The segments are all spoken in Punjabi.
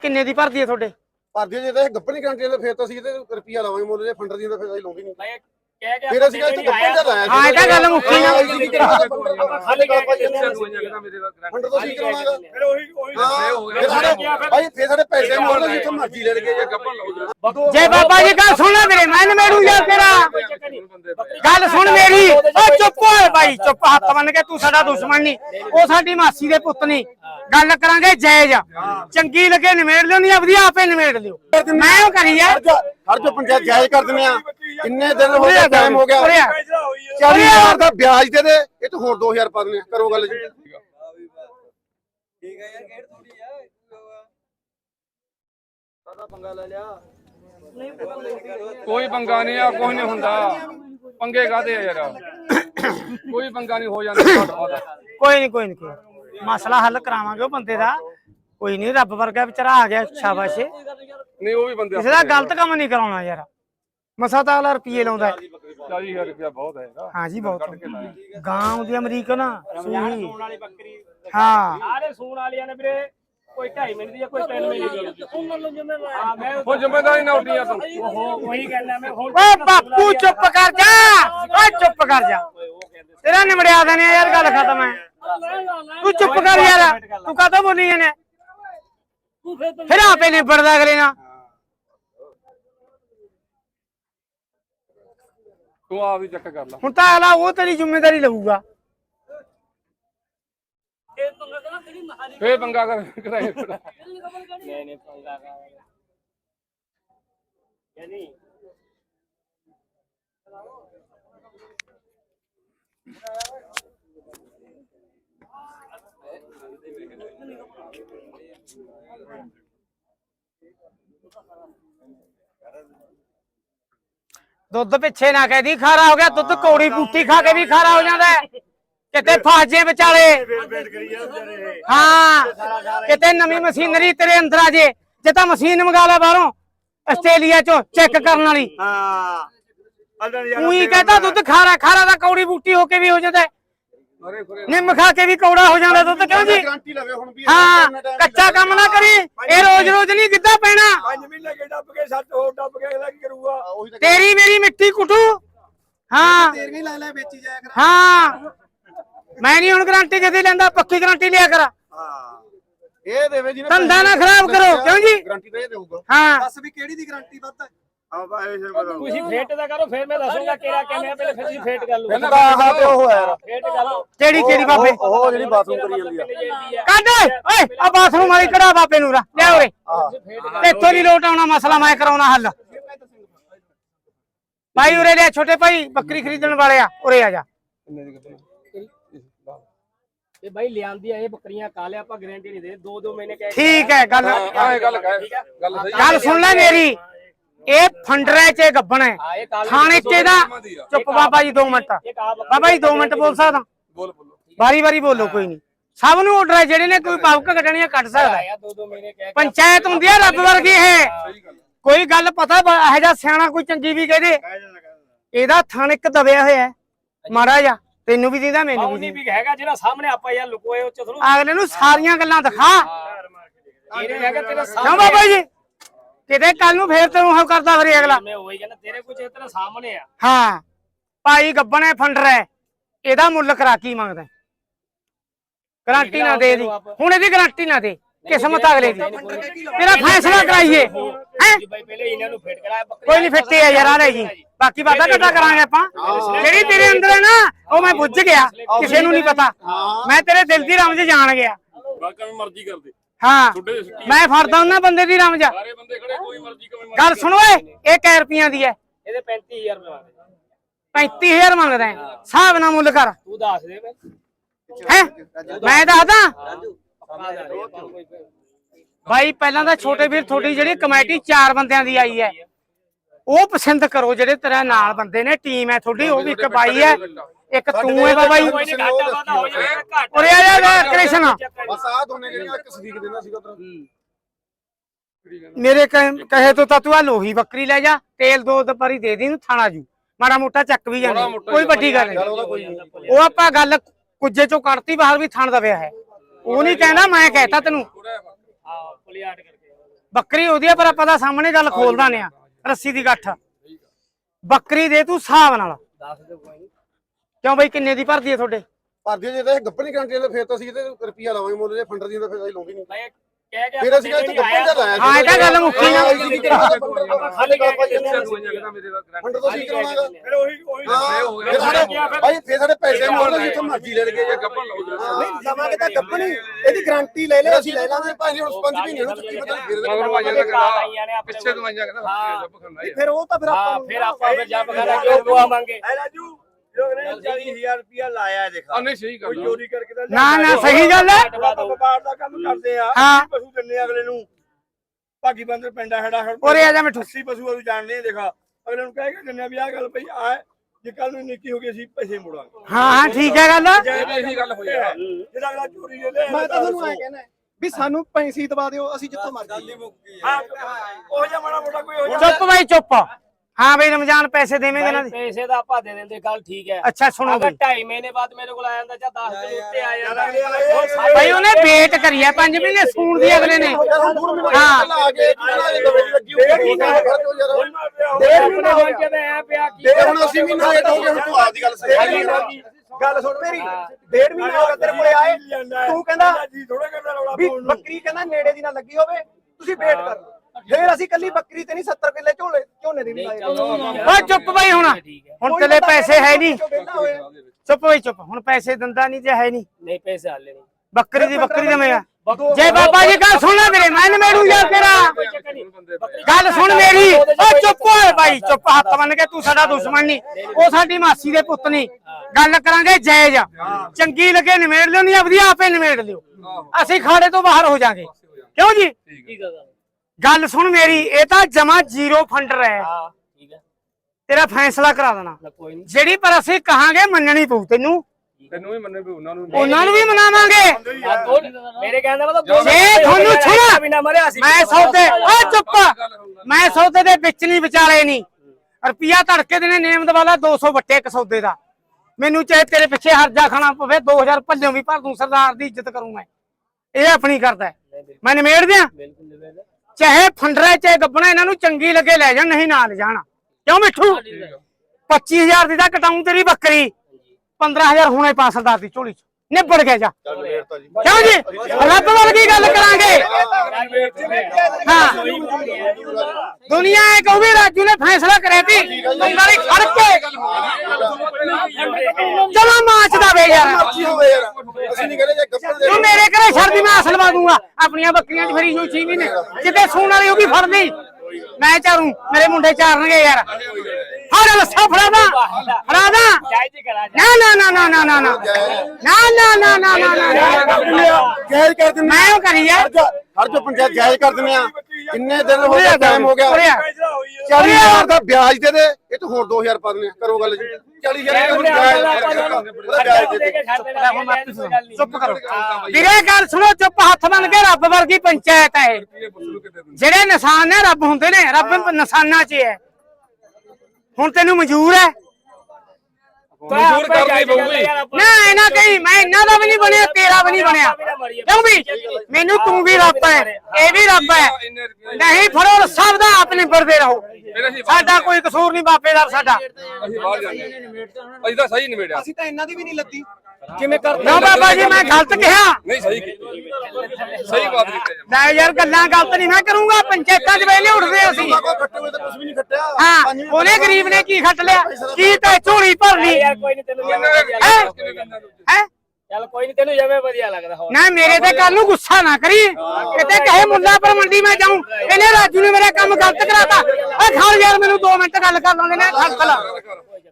ਕਿੰਨੇ ਦੀ ਭਰਦੀ ਹੈ ਤੁਹਾਡੇ? ਭਰਦੀ ਜੇ ਤਾਂ ਇਹ ਗੱਪਰ ਨਹੀਂ ਗਰੰਟੀ ਫਿਰ ਤਾਂ ਅਸੀਂ ਇਹਦੇ ਰੁਪਿਆ ਲਾਵਾਂਗੇ ਮੁੱਲ ਦੇ ਫੰਡਰ ਦੀ ਤਾਂ ਫਿਰ ਅਸੀਂ ਲਾਉਂਦੇ ਨਹੀਂ। ਕਹਿ ਫਿਰ ਅਸੀਂ ਇੱਥੇ ਗੱਪਰ ਦਾ ਲਾਇਆ ਹਾਂ, ਇਹ ਤਾਂ ਗੱਲ ਮੁੱਕੀ ਨਾ। ਖਾਲੀ ਫੰਡਰ ਤੋਂ ਅਸੀਂ ਕਰਾਉਣਾਗਾ ਫਿਰ ਉਹੀ ਉਹੀ ਹਾਂ ਫਿਰ ਸਾਡੇ ਭਾਈ ਫਿਰ ਸਾਡੇ ਪੈਸੇ ਮੋੜ ਲਓ ਜਿੱਥੇ ਮਰਜ਼ੀ ਲੈ ਲਈਏ ਜੇ ਬਾਬਾ ਜੀ ਗੱਲ ਸੁਣ ਲੈ ਮੇਰੇ ਮੈਂ ਨਵੇੜੂ ਜਾ ਤੇਰਾ। ਗੱਲ ਸੁਣ ਮੇਰੀ। ਓ ਚੁੱਪ ਓਏ ਬਾਈ ਚੁੱਪ ਹੱਥ ਬੰਨ ਕੇ ਤੂੰ ਸਾਡਾ ਦੁਸ਼ਮਣ ਨਹੀਂ ਉਹ ਸਾਡੀ ਮਾਸੀ ਦੇ ਪੁੱਤ ਨਹੀਂ ਗੱਲ ਕਰਾਂਗੇ ਜਾਇਜ਼। ਚੰਗੀ ਲੱਗੇ ਨਿਮੇੜ ਲਿਓ ਨਹੀਂ ਆਪਦੀ ਆਪੇ ਨਿਮੇੜ ਲਿਓ। ਮੈਂ ਉਹ ਕਰੀ ਯਾਰ ਹਰ ਜੋ ਪੰਚਾਇਤ ਜਾਇਜ਼ ਕਰ ਦਿੰਦੇ ਆ। ਕਿੰਨੇ ਦਿਨ ਹੋ ਗਏ ਟਾਈਮ ਹੋ ਗਿਆ। ਉਰੇ ਆ। 40000 ਦਾ ਵਿਆਜ ਦੇ ਦੇ ਇਹ ਤਾਂ ਹੋਰ 2000 ਪਾ ਦਿੰਦੇ ਆ। ਕਰੋ ਗੱਲ ਜੀ। ਠੀਕ ਹੈ ਯਾਰ ਖੇਡ ਥੋੜੀ ਆ। ਸਾਡਾ ਪੰਗਾ ਲੈ ਲਿਆ। ਕੋਈ ਪੰਗਾ ਨਹੀਂ ਆ। ਕੋਈ ਨਹੀਂ ਹੁੰਦਾ। ਪੰਗੇ ਕਾਦੇ ਆ ਯਾਰ? ਕੋਈ ਪੰਗਾ ਨਹੀਂ ਹੋ ਜਾਂਦਾ। ਕੋਈ ਨਹੀਂ ਕੋਈ ਨਹੀਂ। ਮਸਲਾ ਹੱਲ ਕਰਾਵਾਂਗੇ ਉਹ ਬੰਦੇ ਦਾ। ਕੋਈ ਨਹੀਂ ਰੱਬ ਵਰਗਾ ਵਿਚਾਰਾ ਆ ਗਿਆ ਸ਼ਾਬਾਸ਼ ਏ। ਨਹੀਂ ਉਹ ਵੀ ਬੰਦੇ ਕਿਸੇ ਦਾ ਗਲਤ ਕੰਮ ਨਹੀਂ ਕਰਾਉਣਾ ਯਾਰ। ਮਸਾ ਤਾਂ ਅਗਲਾ ਰੁਪਏ ਲਾਉਂਦਾ ਹੈ। 40000 ਰੁਪਇਆ ਬਹੁਤ ਹੈਗਾ ਹਾਂ ਜੀ ਬਹੁਤ। ਗਾਂ ਆਉਂਦੀ ਅਮਰੀਕਾ ਨਾ ਸੂਈ। ਸੂਣ ਵਾਲੀ ਬੱਕਰੀ। ਹਾਂ। ਸਾਰੇ ਸੂਣ ਵਾਲੀਆਂ ਨੇ ਵੀਰੇ। ਕੋਈ 2.5 ਮਿੰਟ ਦੀ ਆ ਕੋਈ 3 ਮਿੰਟ ਦੀ ਨੂੰ ਜ਼ਿੰਮੇਵਾਰ ਹਾਂ ਮੈਂ ਉਹ ਜ਼ਿੰਮੇਦਾਰੀ ਨਾ ਉੱਠੀਆਂ ਤੂੰ। ਉਹ ਉਹੀ ਕਹਿਣਾ ਮੈਂ ਹੁਣ ਓਏ ਬਾਪੂ ਚੁੱਪ ਕਰ ਜਾ। ਓਏ ਚੁੱਪ ਕਰ ਜਾ। ਤੇਰਾ ਨਿਮੜਿਆ ਦੇਣੇ ਯਾਰ ਗੱਲ ਖਤਮ ਹੈ। ਤੂੰ ਚੁੱਪ ਕਰ ਯਾਰ। ਤੂੰ ਕਾਹਤੋਂ ਬੋਲੀ ਜਾਂਦੇ ਫਿਰ ਆਪੇ ਨਿਬੜਦਾ ਅਗਲੇ ਨਾਲ। ਤੂੰ ਆਪ ਹੀ ਚੱਕ ਕਰ ਲੈ। ਹੁਣ ਤਾਂ ਅਗਲਾ ਉਹ ਤੇਰੀ ਜ਼ਿੰਮੇਵਾਰੀ ਲਊਗਾ। ਫੇਰ ਪੰਗਾ ਕਰ ਕਰਾਏ। ਨਹੀਂ ਨਹੀਂ ਪੰਗਾ ਯਾਨੀ ਦੁੱਧ ਪਿੱਛੇ ਨਾ ਕਹਿਦੀ ਖਾਰਾ ਹੋ ਗਿਆ ਦੁੱਧ ਕੌੜੀ ਬੂਟੀ ਖਾ ਕੇ ਵੀ ਖਾਰਾ ਹੋ ਜਾਂਦਾ ਹੈ। ਕਿਤੇ ਫਾਜੇ ਵਿਚਾਲੇ। ਹਾਂ ਕਿਤੇ ਨਵੀਂ ਮਸ਼ੀਨਰੀ ਤੇਰੇ ਅੰਦਰ ਆ ਜੇ ਜੇ ਤਾਂ ਮਸ਼ੀਨ ਮੰਗਾ ਲੈ ਬਾਹਰੋਂ ਆਸਟ੍ਰੇਲੀਆ ਚੋਂ ਚੈੱਕ ਕਰਨ ਵਾਲੀ। ਹਾਂ। ਅੱਲਾ ਉਹੀ ਕਹਤਾ ਦੁੱਧ ਖਾਰਾ ਖਾਰਾ ਦਾ ਕੌੜੀ ਬੂਟੀ ਹੋ ਕੇ ਵੀ ਹੋ ਜਾਂਦਾ ਹੈ। ਨਿੰਮ ਖਾ ਕੇ ਵੀ ਕੌੜਾ ਹੋ ਜਾਂਦਾ ਦੁੱਧ ਕਿਉਂ ਜੀ? ਗਾਰੰਟੀ ਲਵੇ ਹੁਣ ਵੀ ਹਾਂ ਕੱਚਾ ਕੰਮ ਨਾ ਕਰੀ ਇਹ ਰੋਜ਼ ਰੋਜ਼ ਨਹੀਂ ਗਿੱਧਾ ਪੈਣਾ। 5 ਮਹੀਨੇ ਕੇ ਡੱਬ ਕੇ ਸੱਤ ਹੋਰ ਡੱਬ ਕੇ ਅਗਲਾ ਕੀ ਕਰੂਗਾ? ਉਹੀ ਤਾਂ ਤੇਰੀ ਮੇਰੀ ਮਿੱਟੀ ਕੁੱਟੂ। ਹਾਂ। ਤੇਰ ਵੀ ਲੈ ਲੈ ਵੇਚੀ ਜਾਇਆ ਕਰ। ਹਾਂ। ਮੈਂ ਨਹੀਂ ਹੁਣ ਗਾਰੰਟੀ ਕਦੇ ਲੈਂਦਾ ਪੱਕੀ ਗਾਰੰਟੀ ਲਿਆ ਕਰ। ਹਾਂ। ਇਹ ਦੇਵੇ ਜੀ ਧੰਦਾ ਨਾ ਖਰਾਬ ਕਰੋ, ਕਿਉਂ ਜੀ? ਗਾਰੰਟੀ ਤਾਂ ਇਹ ਦੇਊਗਾ। ਹਾਂ। ਦੱਸ ਵੀ ਕਿਹੜੀ ਦੀ ਗਾਰੰਟੀ ਵੱਧ? ਹੈ ਹਾਂ ਬਾਈ ਇਹ ਬਤਾ ਤੁਸੀਂ ਫੇਟ ਦਾ ਕਰੋ ਫਿਰ ਮੈਂ ਦੱਸੂਗਾ ਕਿਹੜਾ ਕਿਵੇਂ ਆ, ਪਹਿਲੇ ਫਿਰ ਤੁਸੀਂ ਫੇਟ ਕਰ ਲਓ। ਇਹਦਾ ਆਹ ਤੇ ਉਹ ਹੈ ਫੇਟ ਕਰ ਲਓ। ਕਿਹੜੀ ਕਿਹੜੀ ਬਾਬੇ? ਉਹ ਉਹ ਜਿਹੜੀ ਬਾਥਰੂਮ ਕਰੀ ਜਾਂਦੀ ਆ। ਕੱਢ! ਓਏ ਆ ਬਾਥਰੂਮ ਵਾਲੀ ਕਢਾ ਬਾਬੇ ਨੂੰ ਰਾ। ਲੈ ਉਰੇ ਇੱਥੋਂ ਨਹੀਂ ਲੋਟ ਆਉਣਾ ਮਸਲਾ ਮੈਂ ਕਰਾਉਣਾ ਹੱਲ। ਭਾਈ ਉਰੇ ਲੈ ਛੋਟੇ ਭਾਈ ਬੱਕਰੀ ਖਰੀਦਣ ਵਾਲੇ ਆ। ਉਰੇ ਆ ਜਾ। ਇਹ ਬਾਈ ਲਿਆਂਦੀ ਆ ਇਹ ਬੱਕਰੀਆਂ ਕਾਲੇ ਆਪਾਂ ਗਾਰੰਟੀ ਨਹੀਂ ਦੇ ਦੋ ਦੋ ਮਹੀਨੇ ਕਹਿ ਠੀਕ ਹੈ ਗੱਲ ਆਹ ਇਹ ਗੱਲ ਕਹਿ ਗੱਲ ਸਹੀ ਗੱਲ ਸੁਣ ਲੈ ਮੇਰੀ। ਇਹ ਫੰਡਰੇ ਚ ਗੱਬਣ ਹੈ। ਥਾਣੇ ਚ ਦਾ ਚੁੱਪ ਬਾਬਾ ਜੀ 2 ਮਿੰਟ। ਬਾਬਾ ਜੀ 2 ਮਿੰਟ ਬੋਲ ਸਕਦਾ? ਬੋਲ ਬੋਲੋ। ਵਾਰੀ ਵਾਰੀ ਬੋਲੋ ਕੋਈ ਨਹੀਂ। ਸਭ ਨੂੰ ਆਰਡਰ ਹੈ ਜਿਹੜੇ ਨੇ ਕੋਈ ਪਾਵਕ ਕੱਢਣੀਆਂ ਕੱਢ ਸਕਦਾ ਪੰਚਾਇਤ ਹੁੰਦੀ ਹੈ ਰੱਬ ਵਰਗੀ ਹੈ। ਕੋਈ ਗੱਲ ਪਤਾ ਇਹੋ ਜਿਹਾ ਸਿਆਣਾ ਕੋਈ ਚੰਗੀ ਵੀ ਕਹਦੇ। ਇਹਦਾ ਥਣ ਇੱਕ ਦਬਿਆ ਹੋਇਆ ਹੈ। ਮਾੜਾ ਜਾ ਤੈਨੂੰ ਵੀ ਦਿੰਦਾ ਮੈਨੂੰ ਵੀ ਵੀ ਹੈਗਾ ਜਿਹੜਾ ਸਾਹਮਣੇ ਆਪਾਂ ਯਾਰ ਲੁਕੋਏ ਉੱਚ ਥੋੜੂ ਅਗਲੇ ਨੂੰ ਸਾਰੀਆਂ ਗੱਲਾਂ ਦਿਖਾ। ਇਹਨੇ ਹੈਗਾ ਤੇਰੇ ਸਾਹਮਣੇ ਬਾਬਾ ਜੀ? ਕਿਤੇ ਕੱਲ ਨੂੰ ਫੇਰ ਤੈਨੂੰ ਉਹ ਕਰਦਾ ਫਿਰੇ ਅਗਲਾ। ਮੈਂ ਉਹੀ ਕਹਿੰਦਾ ਤੇਰੇ ਕੁਝ ਤੇਰੇ ਸਾਹਮਣੇ ਆ। ਹਾਂ ਭਾਈ ਗੱਬਣ ਹੈ ਫੰਡਰ ਹੈ ਇਹਦਾ ਮੁੱਲ ਕਰਾ ਕੀ ਮੰਗਦਾ? ਗਾਰੰਟੀ ਨਾ ਦੇ ਦੀ ਹੁਣ ਇਹਦੀ ਗਾਰੰਟੀ ਨਾ ਦੇ ਕਿਸਮਤ ਅਗਲੇ ਦੀ। ਤੇਰਾ ਫੈਸਲਾ ਕਰਾਈਏ। ਹੈ? ਜੀ ਬਾਈ ਪਹਿਲੇ ਇਹਨਾਂ ਨੂੰ ਫਿੱਟ ਕਰਾਇਆ ਬੱਕਰੀ ਕੋਈ ਨਹੀਂ ਫਿੱਟੇ ਆ ਯਾਰ ਆ ਲੈ ਜੀ। ਬਾਕੀ ਵਾਦਾ ਘਟਾ ਕਰਾਂਗੇ ਆਪਾਂ। ਜਿਹੜੀ ਤੇਰੇ ਅੰਦਰ ਹੈ ਨਾ ਉਹ ਮੈਂ ਬੁੱਝ ਗਿਆ ਕਿਸੇ ਨੂੰ ਨਹੀਂ ਪਤਾ। ਮੈਂ ਤੇਰੇ ਦਿਲ ਦੀ ਰਮਜ ਜਾਣ ਗਿਆ। ਬਾਕੀ ਮਰਜ਼ੀ ਕਰਦੇ। ਹਾਂ ਮੈਂ ਫੜਦਾ ਉਹਨਾਂ ਬੰਦੇ ਦੀ ਰਮਜ ਸਾਰੇ ਬੰਦੇ ਖੜੇ ਕੋਈ ਮਰਜ਼ੀ ਕਵੇਂ ਗੱਲ ਸੁਣੋ ਏ ਇਹ ਕੈ ਰੁਪਈਆਂ ਦੀ ਹੈ? ਇਹਦੇ 35000 ਰੁਪਏ ਮੰਗਦੇ 35000 ਮੰਗਦਾ ਹੈ। ਹਿਸਾਬ ਨਾਲ ਮੁੱਲ ਕਰ। ਤੂੰ ਦੱਸ ਦੇ ਬਈ ਹੈ? ਮੈਂ ਦੱਸਦਾ। ਭਾਈ ਪਹਿਲਾਂ ਤਾਂ ਛੋਟੇ ਵੀਰ ਤੁਹਾਡੀ ਜਿਹੜੀ ਕਮੇਟੀ ਚਾਰ ਬੰਦਿਆਂ ਦੀ ਆਈ ਹੈ। ਉਹ ਪਸੰਦ ਕਰੋ ਜਿਹੜੇ ਤੇਰੇ ਨਾਲ ਬੰਦੇ ਨੇ। ਟੀਮ ਹੈ ਤੁਹਾਡੀ ਉਹ ਵੀ ਇੱਕ ਬਾਈ ਹੈ। ਇੱਕ ਤੂੰ ਹੈ ਬਾਬਾ ਜੀ। ਕੋਈ ਨਹੀਂ ਘਾਟਾ ਵਾਦਾ ਹੋ ਜਾਏਗਾ ਘਾਟਾ ਉਰੇ ਆ ਜਾ ਕ੍ਰਿਸ਼ਨ। ਬਸ ਆਹ ਦੋਨੇ ਜਿਹੜੀਆਂ ਇੱਕ ਸਦੀਕ ਦਿੰਦਾ ਸੀਗਾ ਉਧਰ। ਮੇਰੇ ਕਹੇ ਕਹੇ ਤੋਂ ਤਾਂ ਤੂੰ ਆ ਲੋਹੀ ਬੱਕਰੀ ਲੈ ਜਾ ਤੇਲ ਦੋ ਦਪਾਰੀ ਦੇ ਦੀ ਨੂੰ ਥਾਣਾ ਜੂ। ਮਾੜਾ ਮੋਟਾ ਚੱਕ ਵੀ ਜਾਂਦੀ ਕੋਈ ਵੱਡੀ ਗੱਲ ਨਹੀਂ। ਕੋਈ ਉਹ ਆਪਾਂ ਗੱਲ ਕੁੱਜੇ ਚੋਂ ਕੱਢਤੀ ਬਾਹਰ ਵੀ ਥਣ ਦਬਿਆ ਹੈ। ਉਹ ਨਹੀਂ ਕਹਿੰਦਾ ਮੈਂ ਕਹਿਤਾ ਤੈਨੂੰ। ਬੱਕਰੀ ਉਹਦੀ ਆ ਪਰ ਆਪਾਂ ਤਾਂ ਸਾਹਮਣੇ ਗੱਲ ਖੋਲਦਾ ਨੇ ਆ ਰੱਸੀ ਦੀ ਗੱਠ। ਬੱਕਰੀ ਦੇ ਤੂੰ ਹਿਸਾਬ ਨਾਲ। ਕਿਉਂ ਬਈ ਕਿੰਨੇ ਦੀ ਭਰਦੀ ਹੈ ਤੁਹਾਡੇ? ਭਾਰਤੀ ਜੇ ਤਾਂ ਇਹ ਗੱਪਣ ਦੀ ਗਰੰਟੀ ਦੇ ਫਿਰ ਤਾਂ ਅਸੀਂ ਇਹਦੇ ਰੁਪਿਆ ਲਾਵਾਂਗੇ ਮੁੱਲ ਜੇ ਫੰਡਰ ਦੀ ਤਾਂ ਫਿਰ ਅਸੀਂ ਲਾਉਂਦੇ ਨਹੀਂ। ਮੈਂ ਕਹਿ ਕੇ ਫਿਰ ਅਸੀਂ ਇੱਥੇ ਗੱਪਣ ਦਾ ਲਾਇਆ ਹਾਂ, ਇਹ ਤਾਂ ਗੱਲ ਮੁੱਕੀ ਨਾ। ਖਾਲੀ ਆਪਾਂ ਮੇਰੇ ਫੰਡਰ ਤੋਂ ਸੀ ਕਰਾਉਣਾਗਾ ਫਿਰ ਉਹੀ ਉਹੀ ਹਾਂ ਫਿਰ ਸਾਡੇ ਭਾਈ ਫਿਰ ਸਾਡੇ ਪੈਸੇ ਮੋੜ ਲਓ ਜਿੱਥੋਂ ਮਰਜ਼ੀ ਲੈ ਲਗੇ ਗੱਪਣ ਲਾਓ ਨਹੀਂ ਲਵਾਂਗੇ ਤਾਂ ਗੱਪਣ ਹੀ। ਇਹਦੀ ਗਾਰੰਟੀ ਲੈ ਲੈ ਅਸੀਂ ਲੈ ਲਾਂਗੇ। ਭਾਈ ਹੁਣ 5 ਮਹੀਨੇ ਨੂੰ ਚੁੱਕੀ ਪਤਾ ਫਿਰ ਮਗਰ ਦਾ ਕਹਿੰਦਾ ਪਿੱਛੇ ਕਹਿੰਦਾ ਉਹ ਤਾਂ ਫਿਰ ਆਪਾਂ ਫਿਰ ਆਪਾਂ ਫਿਰ ਜੱਬ ਕਰਾ ਕਿਉਂ ਦੁਆ ਮੰਗੇ ਐ ਰਾਜੂ ਲੋਕ ਨੇ 40000 ਰੁਪਇਆ ਲਾਇਆ ਦੇਖਾ ਆ ਨਹੀਂ ਸਹੀ ਕੋਈ ਗੱਲ ਚੋਰੀ ਕਰਕੇ ਤਾਂ ਨਾ ਨਾ ਸਹੀ ਗੱਲ ਹੈ ਆਪਾਂ ਵਪਾਰ ਦਾ ਕੰਮ ਕਰਦੇ ਆ। ਹਾਂ। ਪਸ਼ੂ ਦਿੰਨੇ ਆ ਅਗਲੇ ਨੂੰ। ਭਾਗੀ ਬੰਦਰ ਪਿੰਡਾ ਹੈੜਾ ਹੜ ਉਰੇ ਆ ਜਾ ਮਿੱਠੂ। 80 ਪਸ਼ੂ ਅਸੀਂ ਜਾਣਦੇ ਆ ਦੇਖਾ ਅਗਲੇ ਨੂੰ ਕਹਿ ਕੇ ਦਿੰਨੇ ਆ ਵੀ ਆਹ ਗੱਲ ਭਈ ਆ ਜੇ ਕੱਲ ਨੂੰ ਨਿੱਕੀ ਹੋ ਗਈ ਅਸੀਂ ਪੈਸੇ ਮੋੜਾਂਗੇ। ਹਾਂ ਹਾਂ ਠੀਕ ਹੈ ਗੱਲ। ਇਹੀ ਗੱਲ ਹੋਈ ਆ। ਜਿਹੜਾ ਅਗਲਾ ਚੋਰੀ ਦੇ ਲੈ ਮੈਂ ਤਾਂ ਤੁਹਾਨੂੰ ਐ ਕਹਿੰਦਾ ਵੀ ਸਾਨੂੰ ਪੈਸੇ ਦਵਾ ਦਿਓ ਅਸੀਂ ਜਿੱਥੋਂ ਮਰਜ਼ੀ। ਹਾਂ ਉਹ ਜਿਹਾ ਮਾੜਾ ਮੋਟਾ ਕੋਈ ਹੋ ਜਾ ਚੁੱਪ ਬਾਈ ਚੁੱਪ। ਹਾਂ ਬਈ ਰਮਜ਼ਾਨ ਪੈਸੇ ਦੇਵੇਂਗੇ ਇਹਨਾਂ ਦੇ। ਪੈਸੇ ਦਾ ਆਪਾਂ ਦੇ ਦਿੰਦੇ ਗੱਲ ਠੀਕ ਹੈ। ਅੱਛਾ ਸੁਣੋ ਅਗਰ ਬਈ। 2.5 ਮਹੀਨੇ ਬਾਅਦ ਮੇਰੇ ਕੋਲ ਆ ਜਾਂਦਾ ਜਾਂ 10 ਦਿਨ ਉੱਤੇ ਆ ਜਾਂਦਾ ਬਈ ਉਹਨੇ ਵੇਟ ਕਰੀ ਹੈ 5 ਮਹੀਨੇ ਸੂਣ ਦੀ ਅਗਲੇ ਨੇ। ਹਾਂ। ਹੁਣ ਅਸੀਂ ਗਏ ਹੁਣ ਤੂੰ ਗੱਲ ਸਹੀ ਗੱਲ ਸੁਣ ਮੇਰੀ ਡੇਢ ਮਹੀਨਾ ਹੋ ਗਿਆ ਤੇਰੇ ਕੋਲੇ ਆਏ। ਤੂੰ ਕਹਿੰਦਾ ਜੀ ਥੋੜਾ ਕਰਦਾ ਰੌਲਾ ਵੀ ਬੱਕਰੀ ਕਹਿੰਦਾ ਨੇੜੇ ਦੀ ਨਾ ਲੱਗੀ ਹੋਵੇ ਤੁਸੀਂ ਵੇਟ ਕਰ। ਲਓ ਫੇਰ ਅਸੀਂ ਕੱਲੀ ਬੱਕਰੀ ਤੇ ਨਹੀਂ 70 ਕਿੱਲੇ ਝੋਲੇ ਝੋਨੇ ਦੀ ਵੀ ਲਾਏ ਓਏ ਚੁੱਪ ਬਾਈ ਹੁਣ। ਹੁਣ ਤੇਰੇ ਪੈਸੇ ਹੈ ਨਹੀਂ। ਚੁੱਪ ਬਈ ਚੁੱਪ। ਹੁਣ ਪੈਸੇ ਦਿੰਦਾ ਨਹੀਂ ਜੇ ਹੈ ਨਹੀਂ। ਨਹੀਂ ਪੈਸੇ ਹਾਲੇ ਨਹੀਂ। ਬੱਕਰੀ ਦੀ ਬੱਕਰੀ ਦੇਵੇਂਗਾ ਜੇ ਬਾਬਾ ਜੀ ਗੱਲ ਸੁਣ ਲੈ ਮੇਰੇ ਮੈਂ ਮੇੜੂ ਯਾਰ ਤੇਰਾ। ਗੱਲ ਸੁਣ ਮੇਰੀ। ਓ ਚੁੱਪ ਓਏ ਬਾਈ ਚੁੱਪ। ਹੱਥ ਬੰਨ ਕੇ ਤੂੰ ਸਾਡਾ ਦੁਸ਼ਮਣ ਨਹੀਂ। ਉਹ ਸਾਡੀ ਮਾਸੀ ਦੇ ਪੁੱਤ ਨਹੀਂ। ਗੱਲ ਕਰਾਂਗੇ ਜਾਇਜ਼। ਚੰਗੀ ਲੱਗੇ ਨਿਮੇੜ ਲਿਓ ਨਹੀਂ ਆਪਦੀ ਆਪੇ ਨਿਮੇੜ ਲਿਓ। ਅਸੀਂ ਖਾੜੇ ਤੋਂ ਬਾਹਰ ਹੋ ਜਾਾਂਗੇ। ਕਿਉਂ ਜੀ? ਠੀਕ ਹੈ ਗੱਲ ਸੁਣ ਮੇਰੀ ਇਹ ਤਾਂ ਜਮਾ ਜ਼ੀਰੋ ਫੰਡਰ ਹੈ ਹਾਂ ਠੀਕ ਹੈ। ਤੇਰਾ ਫੈਸਲਾ ਕਰਾ ਦੇਣਾ। ਨਾ ਕੋਈ ਨਹੀਂ ਜਿਹੜੀ ਪਰ ਅਸੀਂ ਕਹਾਂਗੇ ਮੰਨਣੀ ਪਊ ਤੈਨੂੰ। ਤੈਨੂੰ ਵੀ ਮੰਨੇ ਵੀ ਉਹਨਾਂ ਨੂੰ ਉਹਨਾਂ ਨੂੰ ਵੀ ਮਨਾਵਾਂਗੇ। ਆ ਦੋ ਮੇਰੇ ਕਹਿੰਦਾ ਮਤਲਬ ਦੋ ਜੇ ਤੁਹਾਨੂੰ ਛੁਣਾ ਵੀ ਨਾ ਮਰਿਆ ਸੀ ਮੈਂ ਸੌਦੇ ਓ ਚੁੱਪ। ਮੈਂ ਸੌਦੇ ਦੇ ਵਿੱਚ ਨਹੀਂ ਵਿਚਾਲੇ ਨਹੀਂ ਰੁਪਿਆ ਧੜਕੇ ਦੇ ਨੇ ਨੇਮਦ ਵਾਲਾ 200 ਵੱਟੇ ਇੱਕ ਸੌਦੇ ਦਾ। ਮੈਨੂੰ ਚਾਹੇ ਤੇਰੇ ਪਿੱਛੇ ਹਰਜਾ ਖਾਣਾ ਪਵੇ 2000 ਭੱਲਿਓ ਵੀ ਭਰ ਦੂੰ ਸਰਦਾਰ ਦੀ ਇੱਜ਼ਤ ਕਰੂੰ ਮੈਂ। ਇਹ ਆਪਣੀ ਕਰਦਾ। ਮੈਂ ਨਿਮੇੜ ਦਿਆਂ ਬਿਲਕੁਲ ਚਾਹੇ ਫੰਡਰਾ ਚਾਹੇ ਗੱਬਣਾ ਇਹਨਾਂ ਨੂੰ ਚੰਗੀ ਲੱਗੇ ਲੈ ਜਾਣ ਨਹੀਂ ਨਾ ਲੈ ਜਾਣ। ਕਿਉਂ ਮਿੱਠੂ? 25000 ਦੀ ਤਾਂ ਕਟਾਉਂ ਤੇਰੀ ਬੱਕਰੀ। 15000 ਹੁਣੇ ਪਾ ਸਰਦਾਰ ਦੀ ਝੋਲੀ ਚ। ਨਿਬੜ ਗਿਆ ਜਾ। ਕਿਉਂ ਜੀ? ਰੱਬ ਵਰਗੀ ਗੱਲ ਕਰਾਂਗੇ? ਹਾਂ। ਦੁਨੀਆ ਇਹ ਕਹੂ ਵੀ ਰਾਜੂ ਨੇ ਫੈਸਲਾ ਕਰਿਆ ਸੀ। ਬੰਦਾਰੀ ਖੜ ਕੇ। ਚਲੋ ਮਾਚ ਦਾ ਵੇ ਯਾਰ। ਤੂੰ ਮੇਰੇ ਘਰੇ ਸ਼ਰਦੀ ਮੈਂ ਅਸਲ ਵਾ ਆਪਣੀਆਂ ਬੱਕਰੀਆਂ ਚ ਫਰੀ ਹੋਈ ਛੀ ਮਹੀਨੇ ਜਿੱਤੇ ਸੂਣ ਵਾਲੀ ਉਹ ਵੀ ਫੜ ਲਈ ਮੈਂ ਚਾਰੂ। ਮੇਰੇ ਮੁੰਡੇ ਚਾਰਨਗੇ ਯਾਰ। ਫੜ ਲੱਸਾ ਫੜਾਦਾ ਫੜਾਦਾ ਜਾਇਜ਼ ਕਰਾ ਨਾ ਨਾ ਨਾ ਨਾ ਨਾ ਨਾ ਨਾ ਨਾ ਨਾ ਨਾ ਨਾ ਨਾ ਨਾ ਜਾਇਜ਼ ਕਰ ਦਿੰਦੇ ਮੈਂ ਉਹ ਕਰੀ ਯਾਰ ਹਰ ਜੋ ਪੰਚਾਇਤ ਜਾਇਜ਼ ਕਰ ਦਿੰਦੇ ਆ ਕਿੰਨੇ ਦਿਨ ਹੋ ਗਏ ਟਾਈਮ ਹੋ ਗਿਆ ਉਰੇ ਆ। ਫੈਸਲਾ ਹੋਈ ਹੈ 40000 ਦਾ ਵਿਆਜ ਦੇ ਦੇ ਇਹ ਤਾਂ ਹੋਰ 2000 ਪਾ ਦਿੰਦੇ ਆ ਕਰੋ ਗੱਲ ਜੀ 40000 ਦਾ ਵਿਆਜ ਦੇ ਦੇ ਚੁੱਪ ਕਰੋ ਵੀਰੇ ਗੱਲ ਸੁਣੋ ਚੁੱਪ ਹੱਥ ਬਨ ਕੇ ਰੱਬ ਵਰਗੀ ਪੰਚਾਇਤ ਹੈ। ਜਿਹੜੇ ਨਿਸ਼ਾਨ ਨੇ ਰੱਬ ਹੁੰਦੇ ਨੇ ਰੱਬ ਨਿਸ਼ਾਨਾਂ 'ਚ ਹੈ ਹੁਣ ਤੈਨੂੰ ਮਨਜ਼ੂਰ ਹੈ। ਮਨਜ਼ੂਰ ਕਰਨੀ ਪਊਗੀ। ਨਾ ਇਹਨਾਂ ਕਹੀ ਮੈਂ ਇਹਨਾਂ ਦਾ ਵੀ ਨਹੀਂ ਬਣਿਆ ਤੇਰਾ ਵੀ ਨਹੀਂ ਬਣਿਆ। ਕਿਉਂ ਵੀ? ਮੈਨੂੰ ਤੂੰ ਵੀ ਰੱਬ ਹੈ ਇਹ ਵੀ ਰੱਬ ਹੈ ਨਹੀਂ ਫੜੋ ਸਭ ਦਾ ਆਪਣੇ ਪਰਦੇ ਰਹੋ। ਸਾਡਾ ਕੋਈ ਕਸੂਰ ਨਹੀਂ ਬਾਪੇ ਦਾ ਸਾਡਾ। ਅਸੀਂ ਬਾਹਰ ਜਾਂਦੇ ਹਾਂ। ਅਸੀਂ ਤਾਂ ਸਹੀ ਨਿਬੇੜਿਆ। ਅਸੀਂ ਤਾਂ ਇਹਨਾਂ ਦੀ ਵੀ ਨਹੀਂ ਲੱਦੀ। ਜਿਵੇਂ ਕਰਦੇ ਨਾ ਬਾਬਾ ਜੀ ਮੈਂ ਗਲਤ ਕਿਹਾ। ਨਹੀਂ ਸਹੀ ਕੀਤੀ। ਸਹੀ ਬਾਤ ਕੀਤੀ ਜੀ ਲੈ ਯਾਰ ਗੱਲਾਂ ਗਲਤ ਨਹੀਂ ਮੈਂ ਕਰੂੰਗਾ। ਪੰਚਾਇਤਾਂ 'ਚ ਵੇਲੇ ਉੱਠਦੇ ਅਸੀਂ। ਕੋਈ ਖੱਟੇ ਹੋਏ ਤਾਂ ਕੁਝ ਵੀ ਨਹੀਂ ਖੱਟਿਆ। ਹਾਂ ਉਹਨੇ ਗਰੀਬ ਨੇ ਕੀ ਖੱਟ ਲਿਆ? ਕੀ ਤੇ ਝੋਲੀ ਭਰ ਲਈ ਯਾਰ ਕੋਈ ਨਹੀਂ ਤੈਨੂੰ ਜਿਵੇਂ ਵਧੀਆ ਹੈਂ? ਲੱਗਦਾ। ਹੈ? ਚੱਲ ਕੋਈ ਨਹੀਂ ਤੈਨੂੰ ਜਿਵੇਂ ਵਧੀਆ ਲੱਗਦਾ ਹੋਰ। ਨਾ ਮੇਰੇ ਤੇ ਕੱਲ ਨੂੰ ਗੁੱਸਾ ਨਾ ਕਰੀ। ਕਿਤੇ ਕਹੇ ਮੁੱਲਾ ਪਰ ਮੰਡੀ ਮੈਂ ਜਾਉਂ ਇਹਨੇ ਰਾਜੂ ਨੇ ਮੇਰਾ ਕੰਮ ਗਲਤ ਕਰਾਤਾ। ਖਾਲ ਯਾਰ ਮੈਨੂੰ 2 ਮਿੰਟ ਗੱਲ ਕਰ ਲਾਂਦੇ ਨੇ। ਖੜ ਖਲਾ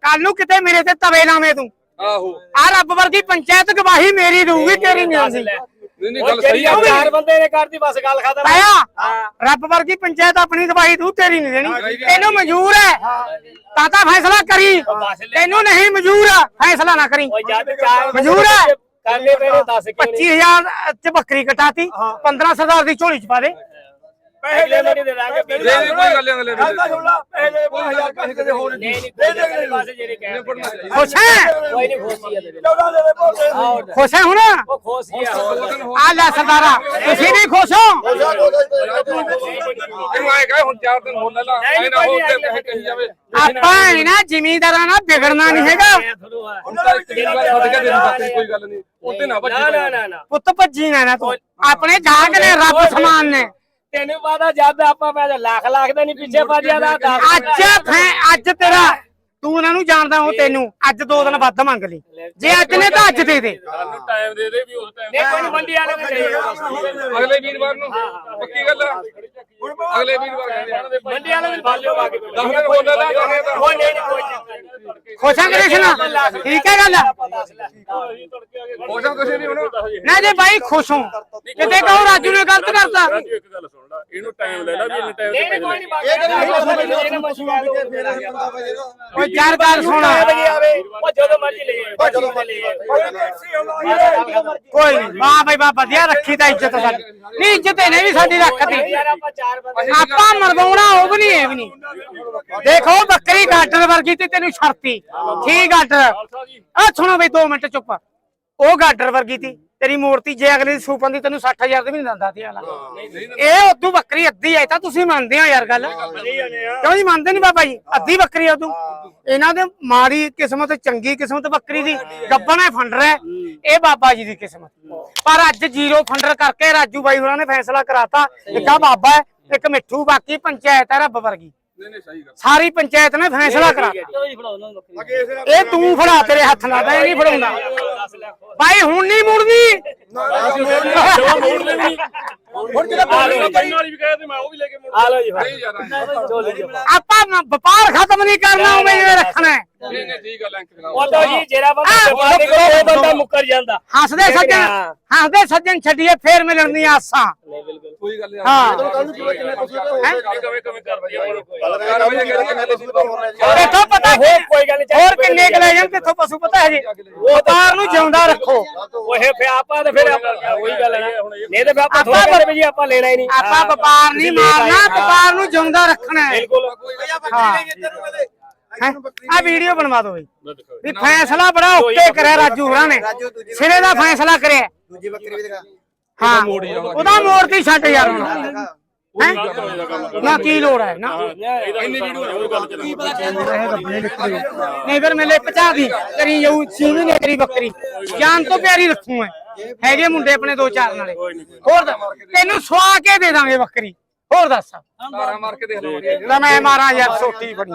ਕੱਲ ਨੂੰ ਕਿਤੇ ਮੇਰੇ ਤੇ ਤਵੇ ਲਾਵੇਂ ਤੂੰ। ਆਹੋ। ਆ ਰੱਬ ਵਰਗੀ ਪੰਚਾਇਤ ਗਵਾਹੀ ਮੇਰੀ ਦਊਗੀ ਤੇਰੀ ਨਹੀਂ ਸੀ ਨਹੀਂ ਨਹੀਂ ਗੱਲ ਸਹੀ ਜਿਹੜੀ ਆ ਚਾਰ ਬੰਦੇ ਨੇ ਕਰਦੀ ਬਸ ਗੱਲ ਖਤਮ ਆਇਆ? ਰੱਬ ਵਰਗੀ ਪੰਚਾਇਤ ਆਪਣੀ ਦਵਾਈ ਦੂ ਤੇਰੀ ਨਹੀਂ ਦੇਣੀ। ਤੈਨੂੰ ਮਨਜ਼ੂਰ ਹੈ। ਤਾਂ ਤਾਂ ਫੈਸਲਾ ਕਰੀ। ਤੈਨੂੰ ਨਹੀਂ ਮਨਜ਼ੂਰ ਫੈਸਲਾ ਨਾ ਕਰੀ। ਮਨਜ਼ੂਰ ਹੈ। ਕਰਨੇ ਪੈਣੇ 10 ਕਿਉਂ ਨਹੀਂ। 25000 ਚ ਬੱਕਰੀ ਕਟਾਤੀ। 15 ਸਰਦਾਰ ਦੀ ਝੋਲੀ ਚ ਪਾ ਦੇ। ਅਗਲੇ ਮਹੀਨੇ ਦੇ ਦਾਂਗੇ ਦੇ ਦੇ ਕੋਈ ਗੱਲ ਨਹੀਂ ਅਗਲੇ ਗੱਲ ਤਾਂ ਸੁਣ ਲਾ ਪਹਿਲੇ 1000 ਕਾਹੀ ਕਦੇ ਹੋਰ ਨਹੀਂ ਨਹੀਂ ਦੇ ਦੇ ਬਸ ਜਿਹੜੇ ਕਹਿ ਖੁਸ਼ ਹੈ ਕੋਈ ਨਹੀਂ ਖੁਸ਼ੀ ਹੈ ਤੇਰੇ 14 ਦੇ ਦੇ ਭੋਲੇ ਖੁਸ਼ ਹੈ ਹੁਣ? ਉਹ ਖੁਸ਼ ਹੀ ਆ ਹੋਰ। ਆ ਲੈ ਸਰਦਾਰਾ ਤੁਸੀਂ ਵੀ ਖੁਸ਼ ਹੋ? ਆਏ ਗਏ ਹੁਣ ਚਾਰ ਦਿਨ ਹੋਰ ਲੈ ਲਾ ਐ ਨਾ ਹੋਰ ਤੇ ਕਹੇ ਕਹੀ ਜਾਵੇ। ਆਪਾਂ ਇਹ ਨਾ ਜ਼ਿਮੀਂਦਾਰਾਂ ਨਾਲ ਵਿਗੜਨਾ ਨਹੀਂ ਹੈਗਾ। ਹੁਣ ਤਾਂ ਇੱਕ ਦਿਨ ਬਾਅਦ ਛੱਡ ਕੇ ਦੇ ਦਿੱਤਾ ਕੋਈ ਗੱਲ ਨਹੀਂ। ਉੱਤੇ ਨਾ ਭੱਜੀ ਨਾ ਨਾ ਨਾ ਨਾ। ਪੁੱਤ ਭੱਜੀ ਨਾ ਨਾ ਤੂੰ। ਆਪਣੇ ਜਾਗ ਨੇ ਰੱਬ ਸਮਾਨ ਨੇ। ਤੈਨੂੰ ਪਤਾ ਜਦ ਆਪਾਂ ਮੈਂ ਲੱਖ ਲੱਖ ਦੇ ਨਹੀਂ ਪਿੱਛੇ ਭੱਜਿਆ ਦਾ ਅੱਜ ਫੈ ਅੱਜ ਤੇਰਾ। ਤੂੰ ਉਹਨਾਂ ਨੂੰ ਜਾਣਦਾ ਉਹ ਤੈਨੂੰ। ਅੱਜ ਦੋ ਦਿਨ ਵੱਧ ਮੰਗ ਲਈ। ਜੇ ਅੱਜ ਨੇ ਤਾਂ ਅੱਜ ਦੇ ਦੇ। ਸਾਨੂੰ ਟਾਈਮ ਦੇ ਦੇ ਵੀ ਉਸ ਟਾਈਮ ਨਹੀਂ ਕੋਈ ਨੀ, ਮੰਡੀ ਵਾਲੇ ਨੇ ਦੇ ਅਗਲੇ ਵੀਰਵਾਰ ਨੂੰ। ਪੱਕੀ ਗੱਲ ਆ? ਅਗਲੇ ਵੀਰਵਾਰ ਕਹਿੰਦੇ ਆ। ਮੰਡੀ ਵਾਲੇ ਨੇ ਫੜ ਲਿਓ ਬਾਕੀ। ਦਸ ਦਿਨ ਹੋਰ ਲੈ ਲਾ ਦਸ ਦਿਨ ਕੋਈ ਨਹੀਂ ਕੋਈ ਚੱਕਰ ਨਹੀਂ ਖੁਸ਼ਾਂ ਕ੍ਰਿਸ਼ਨ ਠੀਕ ਹੈ ਗੱਲ? ਜਾ ਕੁਛ ਨਹੀਂ ਹੁਣ? ਨਾ ਜੇ ਬਾਈ ਖੁਸ਼ ਹੋ। ਕਿਤੇ ਕਹੋ ਰਾਜੂ ਨੇ ਗਲਤ ਕਰਤਾ। ਰਾਜੂ ਇੱਕ ਗੱਲ ਸੁਣ ਲੈ ਇਹਨੂੰ ਟਾਈਮ ਲੈ ਲਾ ਵੀ ਇੰਨੇ ਟਾਈਮ ਨਹੀਂ ਤੇ ਨਹੀਂ ਨਹੀਂ ਕਰ ਲਓ। ਓਏ ਚਾਰ ਗੱਲ ਸੁਣ। ਵਜੇ ਆਵੇ ਉਹ ਜਦੋਂ ਮਰਜ਼ੀ ਲੈ ਜਾਏ ਉਹ ਜਦੋਂ ਮਰਜ਼ੀ ਕੋਈ ਨਹੀਂ ਵਾਹ ਬਾਈ ਵਾਹ ਵਧੀਆ ਰੱਖੀ ਤਾਂ ਇੱਜ਼ਤ ਸਾਡੀ। ਨਹੀਂ ਇੱਜ਼ਤ ਇਹਨੇ ਵੀ ਸਾਡੀ ਰੱਖਤੀ। ਆਪਾਂ ਮਰਵਾਉਣਾ ਉਹ ਵੀ ਨਹੀਂ ਇਹ ਵੀ ਨਹੀਂ। ਦੇਖੋ ਬੱਕਰੀ ਗਾਡਰ ਵਰਗੀ ਤੇ ਤੈਨੂੰ ਛੜਤੀ ਠੀਕ ਗਾਡਰ ਆ ਸੁਣੋ ਬਈ 2 ਮਿੰਟ ਚੁੱਪ। ਉਹ ਗਾਡਰ ਵਰਗੀ ਤੀ ਤੇਰੀ ਮੂਰਤੀ ਜੇ ਅਗਲੇ ਦੀ ਸੂਪਨ ਦੀ ਤੈਨੂੰ 60000 ਦੀ ਵੀ ਨਹੀਂ ਦਿੰਦਾ ਤੀ ਆਲਾ ਇਹ ਉਦੋਂ ਬੱਕਰੀ ਅੱਧੀ ਆਈ ਤਾਂ ਤੁਸੀਂ ਮੰਨਦੇ ਹੋ ਯਾਰ ਗੱਲ। ਕਿਉਂ ਜੀ ਮੰਨਦੇ ਨਹੀਂ ਬਾਬਾ ਜੀ? ਅੱਧੀ ਬੱਕਰੀ ਆ ਉਦੋਂ। ਇਹਨਾਂ ਦੇ ਮਾੜੀ ਕਿਸਮਤ ਚੰਗੀ ਕਿਸਮਤ ਬੱਕਰੀ ਦੀ। ਗੱਬਣਾ ਫੰਡਰ ਹੈ। ਇਹ ਬਾਬਾ ਜੀ ਦੀ ਕਿਸਮਤ। ਪਰ ਅੱਜ ਜ਼ੀਰੋ ਫੰਡਰ ਕਰਕੇ ਰਾਜੂ ਬਾਈ ਹੋਰਾਂ ਨੇ ਫੈਸਲਾ ਕਰਾਤਾ। ਇੱਕ ਬਾਬਾ ਹੈ ਇੱਕ ਮਿੱਠੂ ਬਾਕੀ ਪੰਚਾਇਤ ਹੈ ਰੱਬ ਵਰਗੀ। ਨਹੀਂ ਨਹੀਂ ਸਹੀ ਗੱਲ। ਸਾਰੀ ਪੰਚਾਇਤ ਨੇ ਫੈਸਲਾ ਕਰਾਤਾ। ਇਹ ਤੂੰ ਫੜਾ ਤੇਰੇ ਹੱਥ ਨਾਲ ਤਾਂ ਇਹ ਨਹੀਂ ਫੜਾਉਂਦਾ। ਬਾਈ ਹੁਣ ਨਹੀਂ ਮੁੜਨੀ ਹੁਣ ਜਿਹੜਾ ਕੰਨ ਵਾਲੀ ਵੀ ਕਹੇ ਤੇ ਮੈਂ ਉਹ ਵੀ ਲੈ ਕੇ ਮੁੜ ਆ ਲਓ ਜੀ ਸਹੀ ਯਾਰ ਆਪਾਂ ਨ- ਵਪਾਰ ਖਤਮ ਨਹੀਂ ਕਰਨਾ ਉਵੇਂ ਜਿਵੇਂ ਰੱਖਣਾ ਹੈ। ਨਹੀਂ ਨਹੀਂ ਠੀਕ ਗੱਲ ਕਿਹਾ ਉਹ ਤਾਂ ਜੀ ਜਿਹੜਾ ਬੰਦਾ ਜਵਾਬ ਕਰੋ ਉਹ ਬੰਦਾ ਮੁੱਕਰ ਜਾਂਦਾ। ਹੱਸਦੇ ਸੱਜਣ ਹੱਸਦੇ ਸੱਜਣ ਛੱਡੀਏ ਫੇਰ ਮਿਲਣ ਦੀਆਂ ਆਸਾਂ। ਨਹੀਂ ਬਿਲਕੁਲ। ਕੋਈ ਗੱਲ ਨਹੀਂ। ਹਾਂ। ਕੱਲ ਨੂੰ ਕਿਵੇਂ ਕਿੰਨੇ ਤੁਸੀਂ ਹੈਂ? ਕਵੇਂ ਕਵੇਂ ਕਰ ਵਜੇ ਹੁਣ ਕਰ ਵਜੇ ਕਿੰਨੇ ਤੁਸੀਂ ਤਾਂ ਹੋਰ ਲੈ ਜੀ ਦੇਖੋ ਪਤਾ ਕੀ ਹੋਰ ਕੋਈ ਗੱਲ ਨਹੀਂ ਹੋਰ ਕਿੰਨੇ ਕੁ ਲੈ ਜਾਣ ਕਿੱਥੋਂ ਪਸ਼ੂ ਪਤਾ ਹੈ ਜੀ ਵਪਾਰ ਨੂੰ ਜਿਉਂਦਾ ਰੱਖੋ। ਉਹ ਇਹ ਫਿਰ ਆਪਾਂ ਤੇ ਫਿਰ ਆਪਾਂ ਉਹੀ ਗੱਲ ਹੈ ਨਾ। ਨਹੀਂ ਤੇ ਫਿਰ ਆਪਾਂ ਥੋੜਾ ਕਰਦੇ ਵੀ ਜੀ ਆਪਾਂ ਲੈਣਾ ਹੀ ਨਹੀਂ। ਆਪਾਂ ਵਪਾਰ ਨਹੀਂ ਮਾਰਨਾ ਵਪਾਰ ਨੂੰ ਜਿਉਂਦਾ ਰੱਖਣਾ ਹੈ। ਬਿਲਕੁਲ। ਹੈਂ? ਆ ਵੀਡੀਓ ਬਣਵਾ ਦਿਓ ਬਈ। ਵੀ ਫੈਸਲਾ ਬੜਾ ਓਕੇ ਕਰਿਆ ਰਾਜੂ ਹੋਰਾਂ ਨੇ। ਸਿਰੇ ਦਾ ਫੈਸਲਾ ਕਰਿਆ। ਦੂਜੀ ਬੱਕਰੀ ਵੀ ਦਿਖਾ। ਹਾਂ। ਉਹਦਾ ਮੋੜਤੀ ਛੱਡ ਯਾਰ ਹੁਣ। ਹੈਂ? ਨਾ ਕੀ ਲੋੜ ਹੈ? ਨਾ। ਇੰਨੀ ਵੀਡੀਓ ਹੋਰ ਗੱਲ ਚੱਲਦੀ ਨਹੀਂ ਫਿਰ ਮੇਲੇ ਪਚਾ ਦੀ। ਕਰੀ ਜਾਊ ਸੀਵੀ ਨੇ ਕਰੀ ਬੱਕਰੀ। ਜਾਨ ਤੋਂ ਪਿਆਰੀ ਰੱਖੂ ਐ ਹੈਗੇ ਮੁੰਡੇ ਆਪਣੇ ਦੋ ਚਾਰ ਨਾਲੇ। ਹੋਰ ਦੱਸ, ਤੈਨੂੰ ਸਵਾ ਕੇ ਦੇ ਦਾਂਗੇ ਬੱਕਰੀ। ਹੋਰ ਦੱਸ। ਤਾਰਾ ਮਾਰ ਕੇ ਦੇਖ ਲਵਾਂਗੇ ਲੈ ਮੈਂ ਮਾਰਾਂ ਯਾਰ ਸੋਟੀ ਬਣੀ।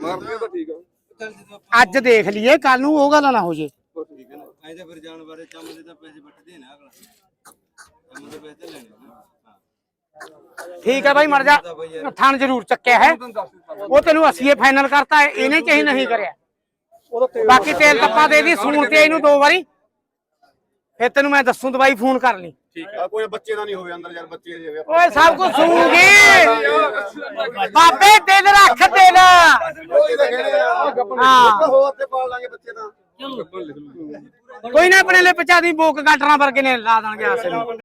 ਮਾਰਦੇ ਤਾਂ ਠੀਕ ਆ। ਅੱਜ ਦੇਖ ਲਈਏ ਕੱਲ ਨੂੰ ਉਹ ਗੱਲ ਨਾ ਹੋ ਜੇ। ਐਦੇ ਫਿਰ ਜਾਣ ਬਾਰੇ ਚੰਮ ਦੇ ਤਾਂ ਪੈਸੇ ਵੱਟਦੇ ਨਾ ਅਗਲਾ। ਚੰਮ ਦੇ ਪੈਸੇ ਲੈਣੇ ਨਾ। ਠੀਕ ਹੈ ਬਾਈ ਮਰ ਜਾ। ਥਣ ਜ਼ਰੂਰ ਚੱਕਿਆ ਹੈ। ਉਹ ਤੈਨੂੰ ਅਸੀਂ ਫਾਈਨਲ ਕਰਤਾ ਹੈ, ਇਹਨੇ ਚਾਹੀ ਨਹੀਂ ਕਰਿਆ। ਬਾਕੀ ਤੇਲ ਤੱਪਾ ਦੇ ਦੀ ਸੂਣ ਤੇ ਇਹਨੂੰ ਦੋ ਵਾਰੀ। ਫਿਰ ਤੈਨੂੰ ਮੈਂ ਦੱਸੂ ਦਵਾਈ ਫੋਨ ਕਰ ਲਈ। ਆ ਕੋਈ ਬੱਚੇ ਦਾ ਨਹੀਂ ਹੋਵੇ ਅੰਦਰ ਯਾਰ ਬੱਚੇ ਦੇ ਹੋਵੇ। ਓਏ ਸਭ ਕੁਝ ਸੂਣਗੇ ਬਾਬੇ ਦਿਲ ਰੱਖ ਦਿਲ। ਹਾਂ। ਹੋਰ ਤੇ ਪਾਲ ਲਾਂਗੇ ਬੱਚੇ ਤਾਂ। ਕੋਈ ਨਾ ਆਪਣੇ ਲਈ ਪਚਾ ਦੀ ਬੋਕ ਗਾਟਰਾਂ ਵਰਗੇ ਨੇ ਲਾ ਦੇਣਗੇ ਆਸੇ ਨੂੰ।